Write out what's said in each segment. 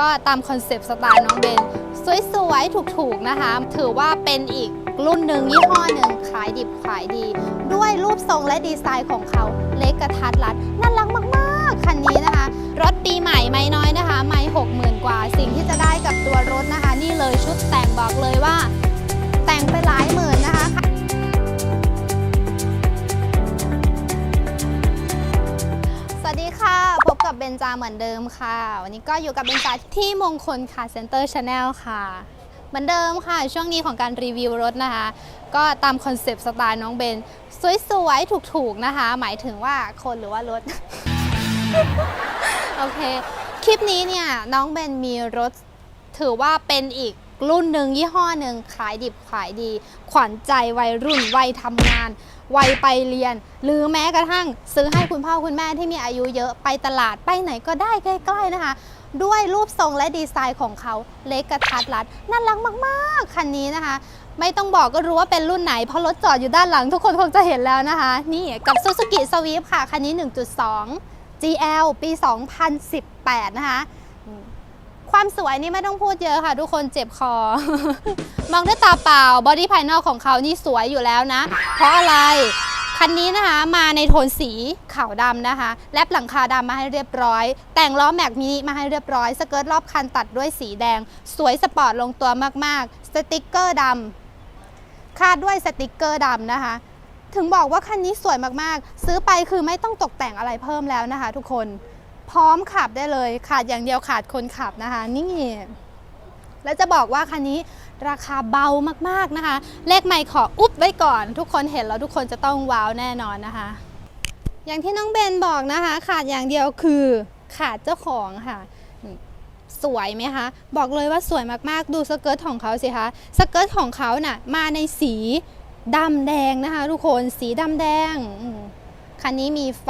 ก็ตามคอนเซปต์สไตล์น้องเบน สวยๆ ถูกๆ นะคะ ถือว่าเป็นอีกรุ่นหนึ่งยี่ห้อหนึ่งขายดิบขายดี ด้วยรูปทรงและดีไซน์ของเขาเล็กกระทัดรัดน่ารักมากๆ คันนี้นะคะ รถปีใหม่ไม่น้อยนะคะ ไม่หกหมื่นกว่า สิ่งที่จะได้กับตัวรถนะคะ นี่เลยชุดแต่งบอกเลยว่า แต่งไปหลายหมื่นนะคะ เบนจาเหมือนเดิมค่ะ วันนี้ก็อยู่กับเบนจาที่มงคลค่ะเซ็นเตอร์ชาแนลค่ะ เหมือนเดิมค่ะ ช่วงนี้ของการรีวิวรถนะคะ ก็ตามคอนเซปต์สไตล์น้องเบน สวยๆ ถูกๆ นะคะ หมายถึงว่าคนหรือว่ารถ โอเค คลิปนี้เนี่ย น้องเบนมีรถถือว่าเป็นอีก รุ่นหนึ่งยี่ห้อหนึ่งขายดิบขายดี ขวัญใจวัยรุ่นวัยทำงาน วัยไปเรียน หรือแม้กระทั่งซื้อให้คุณพ่อคุณแม่ที่มีอายุเยอะไปตลาดไปไหนก็ได้ใกล้ๆนะคะ ด้วยรูปทรงและดีไซน์ของเขาเล็กกระทัดรัดน่ารักมากๆคันนี้นะคะ ไม่ต้องบอกก็รู้ว่าเป็นรุ่นไหน เพราะรถจอดอยู่ด้านหลังทุกคนคงจะเห็นแล้วนะคะ นี่กับ Suzuki Swift ค่ะคันนี้ 1.2 GL ปี 2018 นะคะ ความสวยนี่ไม่ต้องพูดเยอะค่ะ ทุกคนเจ็บคอ มองด้วยตาเปล่าบอดี้ภายนอกของเขานี่สวยอยู่แล้วนะ เพราะอะไรคันนี้นะคะมาในโทนสีขาวดำนะคะ แลบหลังคาดำมาให้เรียบร้อย แต่งล้อแม็กมินิมาให้เรียบร้อย สเกิร์ตรอบคันตัดด้วยสีแดง สวยสปอร์ตลงตัวมากๆ สติกเกอร์ดำคาดด้วยสติกเกอร์ดำนะคะ ถึงบอกว่าคันนี้สวยมากๆ ซื้อไปคือไม่ต้องตกแต่งอะไรเพิ่มแล้วนะคะ ทุกคน พร้อมขับได้เลยขาดอย่างเดียวขาดคนขับนะคะ นี่แล้วจะบอกว่าคันนี้ราคาเบามากๆนะคะ เลขไม่ขออุ๊บไว้ก่อน ทุกคนเห็นแล้วทุกคนจะต้องว้าวแน่นอนนะคะ อย่างที่น้องเบนบอกนะคะ ขาดอย่างเดียวคือขาดเจ้าของค่ะสวยไหมคะ บอกเลยว่าสวยมากๆ ดูสเกิร์ตของเขาสิคะสเกิร์ตของเขาน่ะมาในสีดำแดงนะคะ ทุกคนสีดำแดงคันนี้มีไฟ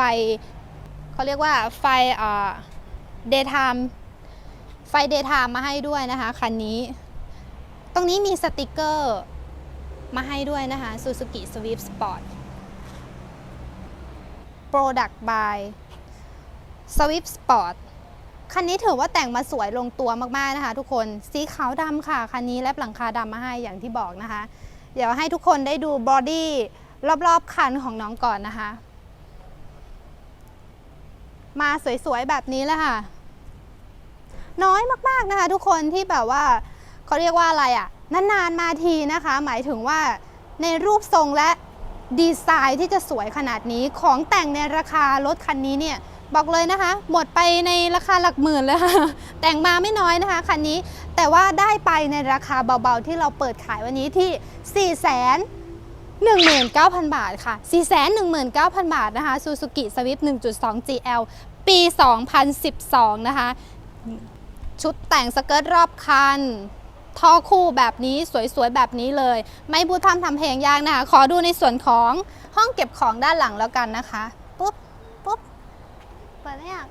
เขาเรียกว่าไฟเอ่อ daytime ไฟ daytime มาให้ด้วยนะคะคันนี้ ตรงนี้มีสติกเกอร์มาให้ด้วยนะคะ Suzuki Swift Sport Product by Swift Sport คันนี้ถือว่าแต่งมาสวยลงตัวมากๆนะคะ ทุกคนสีขาวดำค่ะ คันนี้และหลังคาดำมาให้อย่างที่บอกนะคะ เดี๋ยวให้ทุกคนได้ดูบอดี้รอบๆคันของน้องก่อนนะคะ มาสวยๆแบบนี้แหละค่ะ น้อยมากๆนะคะ ทุกคนที่แบบว่าเขาเรียกว่าอะไรอะ่ะนานๆมาทีนะคะ หมายถึงว่าในรูปทรงและดีไซน์ที่จะสวยขนาดนี้ของแต่งในราคารถคันนี้เนี่ยบอกเลยนะคะ หมดไปในราคาหลักหมื่นเลยค่ะ แต่งมาไม่น้อยนะคะคันนี้แต่ว่าได้ไปในราคาเบาๆที่เราเปิดขายวันนี้ที่ 4 0 0 0 0 19,000 บาทค่ะ 419,000 บาทนะคะ Suzuki Swift 1.2 GL ปี 2012 นะคะ ชุดแต่งสเกิร์ตรอบคันท่อคู่แบบนี้สวยๆ แบบนี้เลย ไม่พูดทำทำเพลงยากนะคะ ขอดูในส่วนของห้องเก็บของด้านหลังแล้วกันนะคะ ปุ๊บปุ๊บเปิดได้ยัง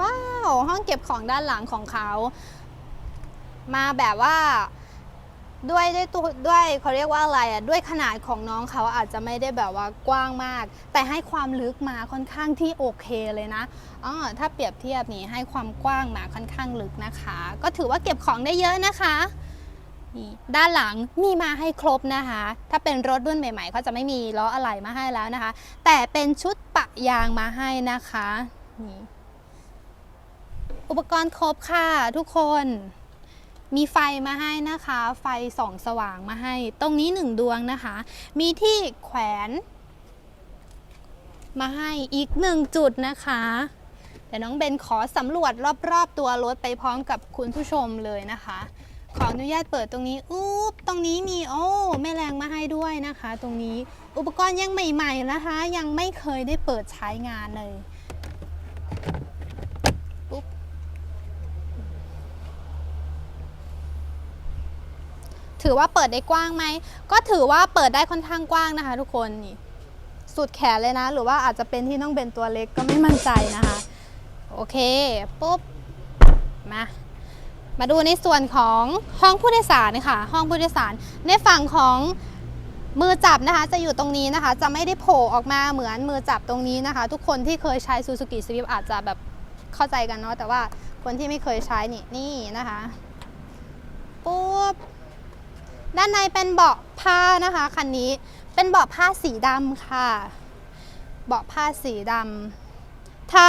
ว้าว ห้องเก็บของด้านหลังของเขา มาแบบว่าด้วยด้วยตัวด้วยเขาเรียกว่าอะไรอะด้วยขนาดของน้องเขาอาจจะไม่ได้แบบว่ากว้างมาก แต่ให้ความลึกมาค่อนข้างที่โอเคเลยนะอ๋อถ้าเปรียบเทียบนี่ให้ความกว้างมาค่อนข้างลึกนะคะ ก็ถือว่าเก็บของได้เยอะนะคะนี่ด้านหลังมีมาให้ครบนะคะ ถ้าเป็นรถรุ่นใหม่ๆเขาจะไม่มีล้ออะไหล่มาให้แล้วนะคะ แต่เป็นชุดปะยางมาให้นะคะนี่อุปกรณ์ครบค่ะทุกคน มีไฟมาให้นะคะ ไฟส่องสว่างมาให้ ตรงนี้หนึ่งดวงนะคะ มีที่แขวนมาให้อีกหนึ่งจุดนะคะเดี๋ยวน้องเบนขอสำรวจรอบๆตัวรถไปพร้อมกับคุณผู้ชมเลยนะคะ ขออนุญาตเปิดตรงนี้อุ๊บตรงนี้มีโอ้แม่แรงมาให้ด้วยนะคะ ตรงนี้อุปกรณ์ยังใหม่ ๆนะคะ ยังไม่เคยได้เปิดใช้งานเลย ถือว่าเปิดได้กว้างไหม ก็ถือว่าเปิดได้ค่อนข้างกว้างนะคะ ทุกคนนี่สุดแขนเลยนะ หรือว่าอาจจะเป็นที่น้องเบนตัวเล็กก็ไม่มั่นใจนะคะ โอเคปุ๊บมามาดูในส่วนของห้องผู้โดยสารค่ะ ห้องผู้โดยสารในฝั่งของมือจับนะคะ จะอยู่ตรงนี้นะคะ จะไม่ได้โผล่ออกมาเหมือนมือจับตรงนี้นะคะ ทุกคนที่เคยใช้ Suzuki Swift อาจจะแบบเข้าใจกันเนาะแต่ว่าคนที่ไม่เคยใช้นี่นี่นะคะ ด้านในเป็นเบาะผ้านะคะคันนี้เป็นเบาะผ้าสีดำค่ะ เบาะผ้าสีดำถ้า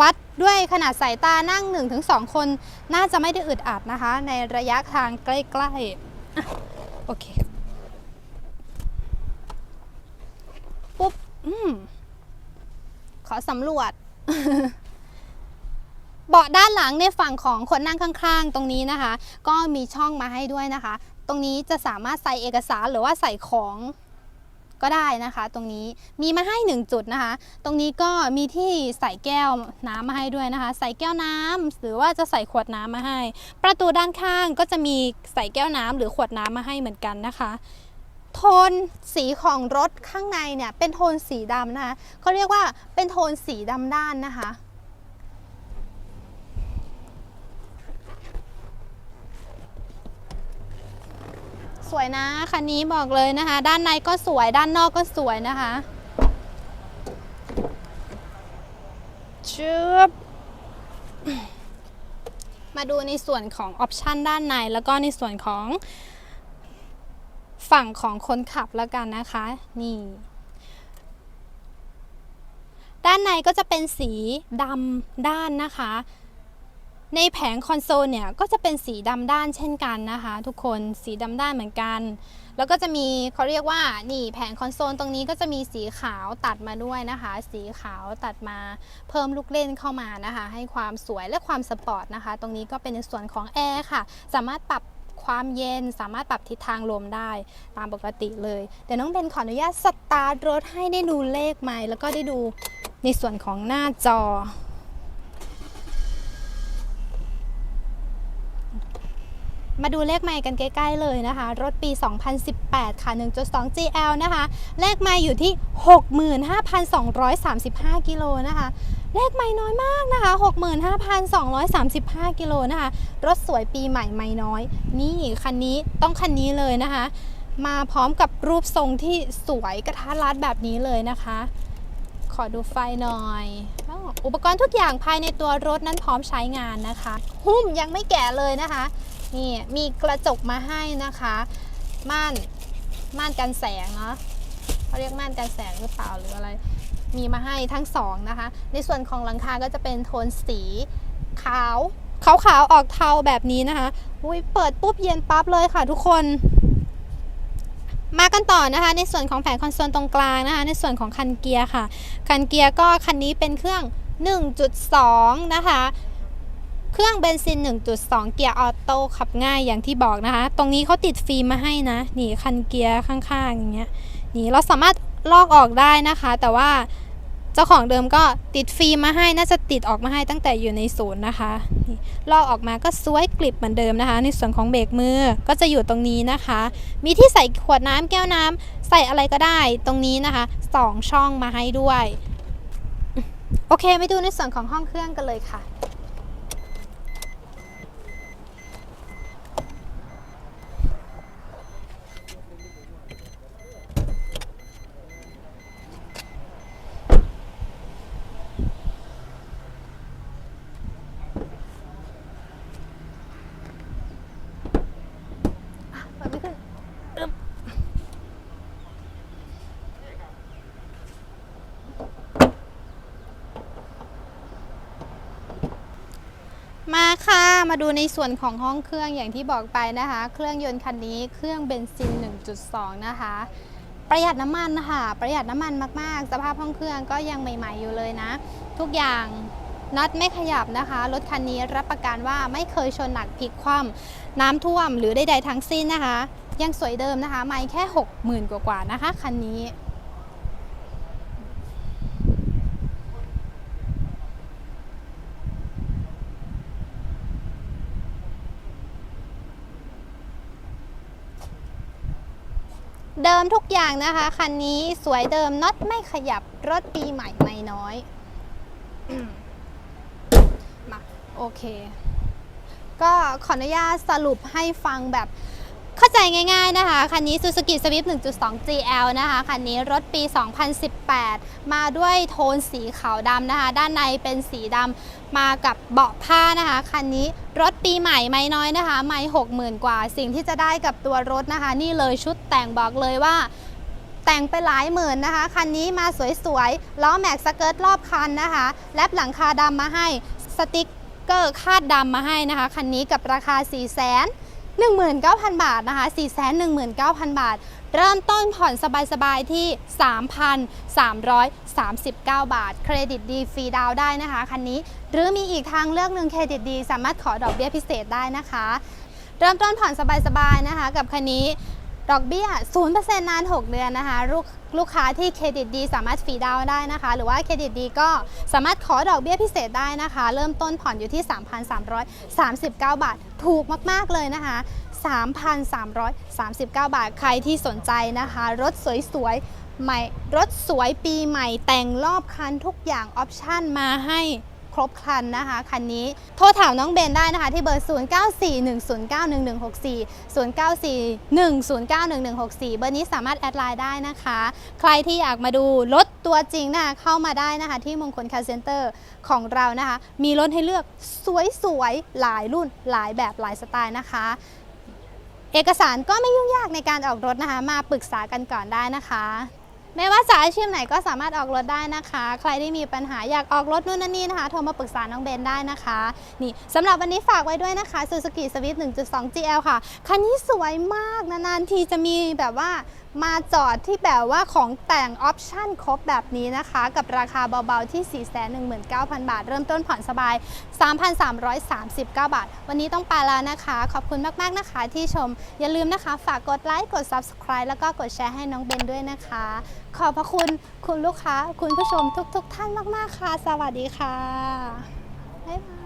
วัดด้วยขนาดสายตานั่ง 1-2 คน น่าจะไม่ได้อึดอัดนะคะ ในระยะทางใกล้ๆโอเคปุ๊บอืมขอสำรวจ เบาะด้านหลังในฝั่งของคนนั่งข้าง ๆ ตรงนี้นะคะ ก็มีช่องมาให้ด้วยนะคะ ตรงนี้จะสามารถใส่เอกสารหรือว่าใส่ของก็ได้นะคะ ตรงนี้มีมาให้หนึ่งจุดนะคะ ตรงนี้ก็มีที่ใส่แก้วน้ำมาให้ด้วยนะคะ ใส่แก้วน้ำหรือว่าจะใส่ขวดน้ำมาให้ ประตูด้านข้างก็จะมีใส่แก้วน้ำหรือขวดน้ำมาให้เหมือนกันนะคะโทนสีของรถข้างในเนี่ยเป็นโทนสีดำนะคะเขาเรียกว่าเป็นโทนสีดำด้านนะคะ สวยนะคันนี้บอกเลยนะคะ ด้านในก็สวยด้านนอกก็สวยนะคะชึบมาดูในส่วนของออปชันด้านในแล้วก็ในส่วนของฝั่งของคนขับแล้วกันนะคะ นี่ ด้านในก็จะเป็นสีดำด้านนะคะ ในแผงคอนโซลเนี่ยก็จะเป็นสีดำด้านเช่นกันนะคะ ทุกคนสีดำด้านเหมือนกัน แล้วก็จะมีเขาเรียกว่านี่แผงคอนโซลตรงนี้ก็จะมีสีขาวตัดมาด้วยนะคะ สีขาวตัดมาเพิ่มลูกเล่นเข้ามานะคะ ให้ความสวยและความสปอร์ตนะคะ ตรงนี้ก็เป็นในส่วนของแอร์ค่ะ สามารถปรับความเย็นสามารถปรับทิศทางลมได้ตามปกติเลย เดี๋ยวน้องเบนขออนุญาตสตาร์ทรถให้ได้ดูเลขไมล์แล้วก็ได้ดูในส่วนของหน้าจอ มาดูเลขไมล์กันใกล้ๆเลยนะคะ รถปี 2018 ค่ะ 1.2 GL นะคะ เลขไมล์อยู่ที่ 65,235 กิโลนะคะ เลขไมล์น้อยมากนะคะ 65,235 กิโลนะคะ รถสวยปีใหม่ไม่น้อย นี่คันนี้ต้องคันนี้เลยนะคะ มาพร้อมกับรูปทรงที่สวยกระทัดรัดแบบนี้เลยนะคะ ขอดูไฟหน่อย อุปกรณ์ทุกอย่างภายในตัวรถนั้นพร้อมใช้งานนะคะ หุ้มยังไม่แก่เลยนะคะ นี่มีกระจกมาให้นะคะ ม่านม่านกันแสงเนาะเขาเรียกม่านกันแสงหรือเปล่าหรืออะไร มีมาให้ทั้งสองนะคะ ในส่วนของหลังคาก็จะเป็นโทนสีขาวขาวขาวๆออกเทาแบบนี้นะคะอุ้ยเปิดปุ๊บเย็นปั๊บเลยค่ะทุกคน มากันต่อนะคะ ในส่วนของแผงคอนโซลตรงกลางนะคะ ในส่วนของคันเกียร์ค่ะ คันเกียร์ก็คันนี้เป็นเครื่อง 1.2 นะคะ เครื่องเบนซิน 1.2 เกียร์ออโต้ขับง่ายอย่างที่บอกนะคะ ตรงนี้เขาติดฟิล์มมาให้นะ นี่คันเกียร์ข้างๆอย่างเงี้ย นี่เราสามารถลอกออกได้นะคะ แต่ว่าเจ้าของเดิมก็ติดฟิล์มมาให้น่าจะติดออกมาให้ตั้งแต่อยู่ในศูนย์นะคะ นี่ลอกออกมาก็สวยกลิบเหมือนเดิมนะคะ ในส่วนของเบรกมือก็จะอยู่ตรงนี้นะคะ มีที่ใส่ขวดน้ำแก้วน้ำใส่อะไรก็ได้ตรงนี้นะคะสองช่องมาให้ด้วย โอเคไปดูในส่วนของห้องเครื่องกันเลยค่ะเปิดไม่ขึ้นอึ๊บมาค่ะ มาดูในส่วนของห้องเครื่องอย่างที่บอกไปนะคะ เครื่องยนต์คันนี้เครื่องเบนซิน 1.2 นะคะ ประหยัดน้ำมันนะคะประหยัดน้ำมันมากๆ สภาพห้องเครื่องก็ยังใหม่ ๆ อยู่เลยนะ ทุกอย่างน็อตไม่ขยับนะคะ รถคันนี้รับประกันว่าไม่เคยชนหนักพลิกคว่ำน้ำท่วมหรือใดๆทั้งสิ้นนะคะ ยังสวยเดิมนะคะ ไม่แค่ 60,000 กว่าๆนะคะ คันนี้ เดิมทุกอย่างนะคะ คันนี้สวยเดิมน็อตไม่ขยับรถปีใหม่ไม่น้อยอืมมาโอเค ก็ขออนุญาตสรุปให้ฟังแบบ เข้าใจง่ายๆนะคะ คันนี้ Suzuki Swift 1.2 GL นะคะ คันนี้รถปี 2018 มาด้วยโทนสีขาวดำนะคะ ด้านในเป็นสีดำมากับเบาะผ้านะคะ คันนี้รถปีใหม่ไม่น้อยนะคะ ไม่60,000 กว่า สิ่งที่จะได้กับตัวรถนะคะ นี่เลยชุดแต่งบอกเลยว่าแต่งไปหลายหมื่นนะคะ คันนี้มาสวยๆ ล้อแม็กสเกิร์ตรอบคันนะคะ แลปหลังคาดำมาให้ สติ๊กเกอร์คาดดำมาให้นะคะ คันนี้กับราคา 4 0 0 0 0 19,000 บาทนะคะ419,000 บาท เริ่มต้นผ่อนสบายๆที่ 3,339 บาท เครดิตดีฟรีดาวได้นะคะคันนี้ หรือมีอีกทางเลือกหนึ่งเครดิตดีสามารถขอดอกเบี้ยพิเศษได้นะคะ เริ่มต้นผ่อนสบายๆนะคะ กับคันนี้ดอกเบี้ย 0%นาน 6 เดือนนะคะ ลูก ลูกค้าที่เครดิตดีสามารถฟรีดาวได้นะคะ หรือว่าเครดิตดีก็สามารถขอดอกเบี้ยพิเศษได้นะคะ เริ่มต้นผ่อนอยู่ที่ 3,339 บาท ถูกมาก ๆ เลยนะคะ 3,339 บาทใครที่สนใจนะคะ รถสวยๆใหม่รถสวยปีใหม่แต่งรอบคันทุกอย่างออปชั่นมาให้ ครบครันนะคะคันนี้โทรถามน้องเบนได้นะคะที่เบอร์ 0941091164 0941091164 เบอร์นี้สามารถแอดไลน์ได้นะคะ ใครที่อยากมาดูรถตัวจริงนะคะเข้ามาได้นะคะ ที่มงคลคาร์เซ็นเตอร์ของเรานะคะ มีรถให้เลือกสวยๆ หลายรุ่นหลายแบบหลายสไตล์นะคะ เอกสารก็ไม่ยุ่งยากในการออกรถนะคะ มาปรึกษากันก่อนได้นะคะ ไม่ว่าจะอาชีพไหนก็สามารถออกรถได้นะคะ ใครที่มีปัญหาอยากออกรถนู่นนั่นนี่นะคะ โทรมาปรึกษาน้องเบนได้นะคะ นี่สำหรับวันนี้ฝากไว้ด้วยนะคะ Suzuki Swift 1.2 GL ค่ะ คันนี้สวยมาก นานๆทีจะมีแบบว่า มาจอดที่แบบว่าของแต่งออปชั่นครบแบบนี้นะคะ กับราคาเบาๆที่ 419,000 บาท เริ่มต้นผ่อนสบาย 3,339 บาท วันนี้ต้องไปแล้วนะคะ ขอบคุณมากๆนะคะที่ชม อย่าลืมนะคะ ฝากกดไลค์ กด Subscribe แล้วก็กดแชร์ให้น้องเบนด้วยนะคะ ขอบพระคุณคุณลูกค้า คุณผู้ชมทุกๆท่านมากๆค่ะ สวัสดีค่ะบ๊ายบาย